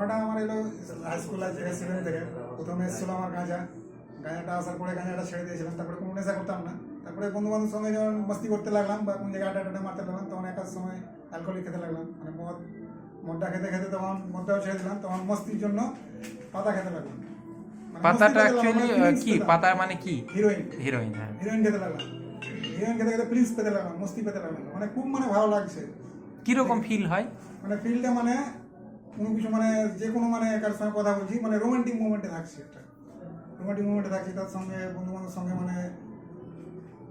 ঘটনাটা আমার এলো হাই স্কুল আছে সেভেন থেকে। প্রথমে এসেছিল আমার গাঁজা। গাঁজাটা আসার পরে গাঁজাটা ছেড়ে দিয়েছিলাম। তারপরে কোনো নেশা করতাম না। তারপরে বন্ধু বান্ধবের সঙ্গে যখন মস্তি করতে লাগলাম বা কোন জায়গায় আড্ডা আড্ডা মারতে লাগলাম তখন একটা সময় অ্যালকোহলিক খেতে লাগলাম। মানে মদ মদটা খেতে খেতে তখন মদটাও ছেড়ে দিলাম। তখন মস্তির জন্য পাতা খেতে লাগলাম। মানে পাতাটা অ্যাকচুয়ালি মানে কি? পাতা মানে কি? হিরোইন হিরোইন হ্যাঁ। হিরোইন খেতে লাগলাম। হিরোইন খেতে খেতে প্রিন্স পেতে লাগলাম মস্তি পেতে লাগলাম। মানে খুব মানে ভালো লাগছে। কীরকম ফিল হয়? মানে ফিল্ডে মানে কোনো কিছু মানে যে কোনো মানে কার সঙ্গে কথা বলছি মানে রোমান্টিক মুভমেন্টে থাকছি একটা। রোমান্টিক মুভমেন্টে থাকছি, তার সঙ্গে বন্ধু বান্ধবের সঙ্গে মানে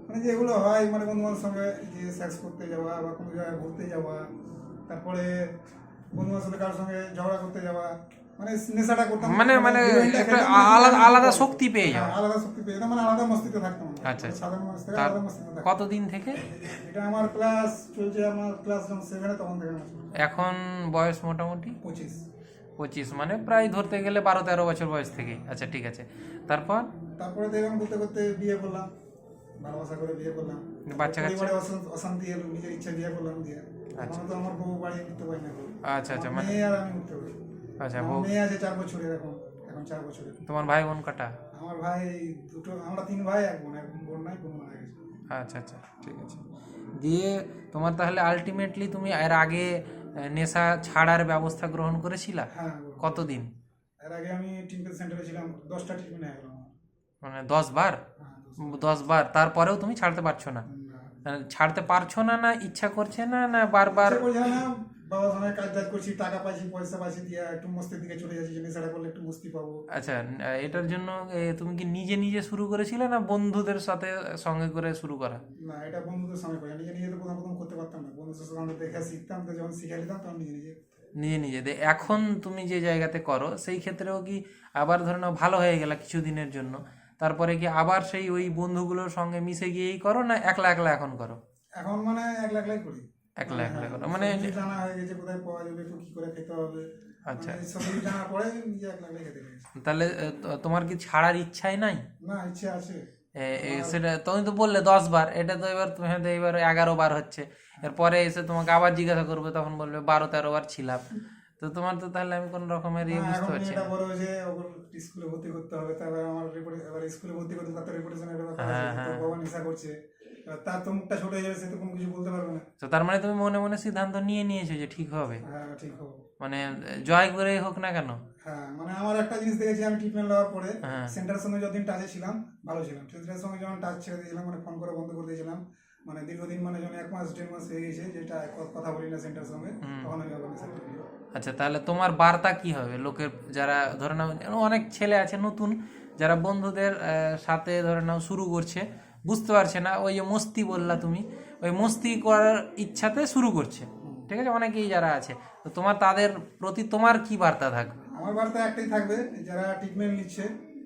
মানে যেগুলো হয় মানে বন্ধু বান্ধবের সঙ্গে যে সেক্স করতে যাওয়া বা কোনো জায়গায় ঘুরতে যাওয়া, তারপরে বন্ধু বান্ধবের সঙ্গে কারোর সঙ্গে ঝগড়া করতে যাওয়া মানে নেশাটা করতাম মানে মানে একটা মানে আলাদা আলাদা শক্তি পেয়ে যাও হ্যাঁ, আলাদা শক্তি পেয়ে মানে আলাদা মস্তিতে থাকতাম আচ্ছা, আচ্ছা। সাধারণ মানুষ থেকে আলাদা মস্তিতে থাকতাম কতদিন থেকে? এটা আমার ক্লাস চলছে আমার ক্লাস যখন সেভেনে তখন থেকে এখন বয়স মোটামুটি? পঁচিশ। পঁচিশ মানে প্রায় ধরতে গেলে বারো তেরো বছর বয়স থেকে। আচ্ছা ঠিক আছে। তারপর? তারপরে দেখলাম করতে করতে বিয়ে করলাম। ভালোবাসা করে বিয়ে করলাম। বাচ্চা কাচ্চা? অশান্তি এলো নিজের ইচ্ছা বিয়ে করলাম দিয়ে। এখন তো আমার বউ বাড়ি উঠতে পারি না। আচ্ছা আচ্ছা মানে আর আমি উঠতে পারি আচ্ছা মেয়ে আছে চার বছরের এখন এখন চার বছরের। তোমার ভাই বোন কাটা? আমার ভাই দুটো আমরা তিন ভাই এক বোন এক বোন নাই বোন মারা গেছে। আচ্ছা আচ্ছা ঠিক আছে। দিয়ে তোমার তাহলে আলটিমেটলি তুমি এর আগে নেশা ছাড়ার ব্যবস্থা গ্রহণ করেছিলা? হ্যাঁ কতদিন? এর আগে আমি ট্রিটমেন্ট সেন্টারে ছিলাম দশটা ট্রিটমেন্ট হয়ে গেল মানে দশ বার? হ্যাঁ, দশ- বার। তারপরেও তুমি ছাড়তে পারছ না? না। ছাড়তে পারছ না না ইচ্ছা করছে না না বারবার বাবার সঙ্গে কাজ টাজ করছি টাকা পাইছি পয়সা পাইছি দিয়ে একটু মস্তির দিকে চলে যাচ্ছি করলে একটু মস্তি পাবো। আচ্ছা এটার জন্য তুমি কি নিজে নিজে শুরু করেছিলে না বন্ধুদের সাথে সঙ্গে করে শুরু করা? না এটা বন্ধুদের সঙ্গে করি নিজে নিজে তো প্রথম প্রথম করতে পারতাম না। বন্ধুদের সঙ্গে দেখে শিখতাম তো যখন শিখে নিতাম তখন নিজে নিজে নিজে নিজে। এখন তুমি যে জায়গাতে করো সেই ক্ষেত্রেও কি আবার ধরে নাও ভালো হয়ে গেল কিছুদিনের জন্য? তারপরে কি আবার সেই ওই বন্ধুগুলোর সঙ্গে মিশে গিয়েই করো না একলা একলা এখন করো? এখন মানে একলা একলাই করি। একলা একলা করো হ্যাঁ, মানে জানা হয়ে গেছে কোথায় পাওয়া যাবে একটু কি করে খেতে হবে। আচ্ছা। মানে সব কিছু নিজে একলা একলাই খেতে তাহলে তোমার কি ছাড়ার ইচ্ছাই নাই? না ইচ্ছে আছে। এ, এ, সেটা তুমি তো বললে দশ বার এটা তো এবার তুমি হয়তো এবার এগারো বার হচ্ছে। এরপরে এসে তোমাকে আবার জিজ্ঞাসা করবে তখন বলবে বারো তেরো বার ছিলাম। তো তোমার তো তাহলে আমি কোন রকমের ইয়ে বুঝতে পারছি না। বড় স্কুলে ভর্তি করতে হবে তারপরে আমার রিপোর্ট এবার স্কুলে ভর্তি করতে ব্যাপার হ্যাঁ, আছে তো হ্যাঁ। বাবা নেশা করছে। তার তো মুখটা ছোট হয়ে যাবে সে তো কোনো কিছু বলতে পারবে না। তো তার মানে তুমি মনে মনে সিদ্ধান্ত নিয়ে নিয়েছো যে ঠিক হবে? হ্যাঁ ঠিক হবে। মানে জয় করে হোক না কেন? হ্যাঁ মানে আমার একটা জিনিস দেখেছি আমি ট্রিটমেন্ট নেওয়ার পরে হ্যাঁ। সেন্টারের সঙ্গে যতদিন টাচে ছিলাম ভালো ছিলাম। সেন্টারের সঙ্গে যখন টাচ ছেড়ে দিয়েছিলাম মানে ফোন করে বন্ধ করে দিয়েছিলাম মানে দীর্ঘদিন মানে যখন এক মাস দেড় মাস হয়ে গেছে যেটা কথা বলি না সেন্টারের সঙ্গে তখন আমি আচ্ছা তাহলে তোমার বার্তা কি হবে? লোকের যারা ধরে নাও অনেক ছেলে আছে নতুন যারা বন্ধুদের সাথে ধরে নাও শুরু করছে বুঝতে পারছে না ওই যে মস্তি বললা তুমি ওই মস্তি করার ইচ্ছাতে শুরু করছে। ঠিক আছে? অনেকেই যারা আছে তো তোমার তাদের প্রতি তোমার কি বার্তা থাকবে? আমার বার্তা একটাই থাকবে যারা ট্রিটমেন্ট নিচ্ছে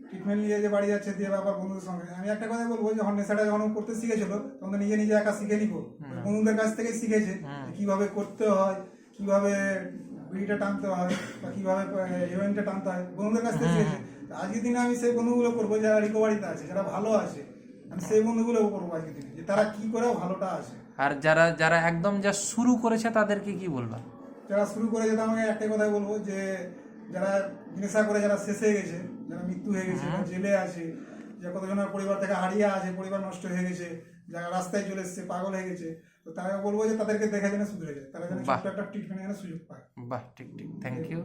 ট্রিটমেন্ট নিয়ে যে বাড়ি যাচ্ছে দিয়ে আবার বন্ধুদের সঙ্গে। আমি একটা কথা বলব যখন নেশাটা যখন করতে শিখেছিল তখন নিজে নিজে একা শিখে নিবো। বন্ধুদের কাছ থেকে শিখেছে যে কীভাবে করতে হয় কীভাবে বিড়িটা টানতে হয় বা কীভাবে হিরোইনটা টানতে হয় বন্ধুদের কাছ থেকে শিখেছে। আজকের দিনে আমি সেই বন্ধুগুলো করব যারা রিকভারিতে আছে যারা ভালো আছে। আমি সেই বন্ধুগুলো আজকের দিনে যে তারা কি করে ভালোটা আছে। আর যারা যারা একদম যা শুরু করেছে তাদেরকে কি বলবা? যারা শুরু করে যেতে আমাকে একটাই কথাই বলব যে যারা নেশা করে যারা শেষ হয়ে গেছে যারা মৃত্যু হয়ে গেছে জেলে আছে যে কতজনের পরিবার থেকে হারিয়ে আছে পরিবার নষ্ট হয়ে গেছে যারা রাস্তায় চলে এসছে পাগল হয়ে গেছে তো তারা বলব যে তাদেরকে দেখা যেন শুধরে যায় তারা যেন। একটা ট্রিটমেন্ট সুযোগ পায়। বাহ ঠিক ঠিক থ্যাংক ইউ